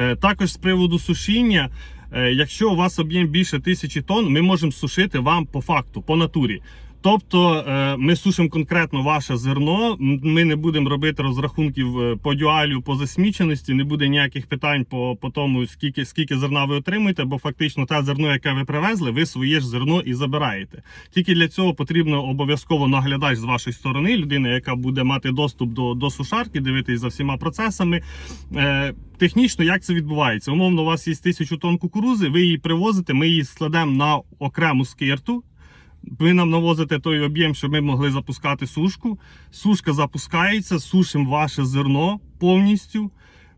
Е, Також з приводу сушіння, е, якщо у вас об'єм більше тисячі тонн, ми можемо сушити вам по факту, по натурі. Тобто е, ми сушимо конкретно ваше зерно. Ми не будемо робити розрахунків е, по дюалю, по засміченості, не буде ніяких питань по, по тому, скільки, скільки зерна ви отримуєте, бо фактично те зерно, яке ви привезли, ви своє ж зерно і забираєте. Тільки для цього потрібно обов'язково наглядач з вашої сторони, людина, яка буде мати доступ до, до сушарки, дивитись за всіма процесами. Е, Технічно, як це відбувається? Умовно, у вас є тисячу тонн кукурузи, ви її привозите, ми її складемо на окрему скирту. Ви нам навозите той об'єм, щоб ми могли запускати сушку. Сушка запускається, сушимо ваше зерно повністю.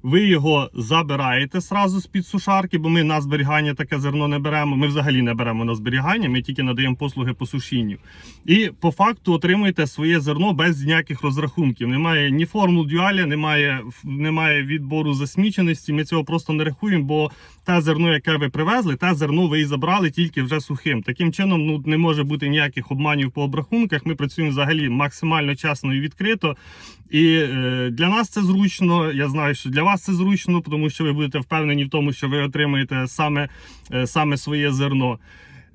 Ви його забираєте сразу з під сушарки, бо ми на зберігання таке зерно не беремо. Ми взагалі не беремо на зберігання, ми тільки надаємо послуги по сушінню. І по факту отримуєте своє зерно без ніяких розрахунків. Немає ні формул дюаля, немає, немає відбору засміченості. Ми цього просто не рахуємо, бо те зерно, яке ви привезли, те зерно ви і забрали тільки вже сухим. Таким чином, ну не може бути ніяких обманів по обрахунках. Ми працюємо взагалі максимально чесно і відкрито. І е, для нас це зручно. Я знаю, що для вас це зручно, тому що ви будете впевнені в тому, що ви отримаєте саме, е, саме своє зерно.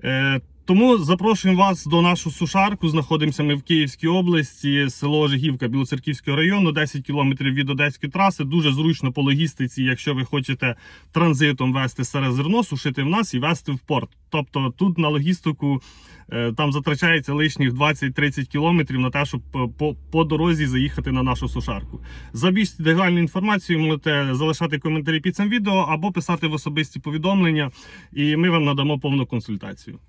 Е, тому запрошуємо вас до нашу сушарку. Знаходимося ми в Київській області, село Ожегівка Білоцерківського району, 10 кілометрів від Одеської траси. Дуже зручно по логістиці, якщо ви хочете транзитом вести сере зерно, сушити в нас і вести в порт. Тобто тут на логістику е, там затрачається лишніх 20-30 кілометрів на те, щоб по, по дорозі заїхати на нашу сушарку. За більш детальну інформацію можете залишати коментарі під цим відео або писати в особисті повідомлення, і ми вам надамо повну консультацію.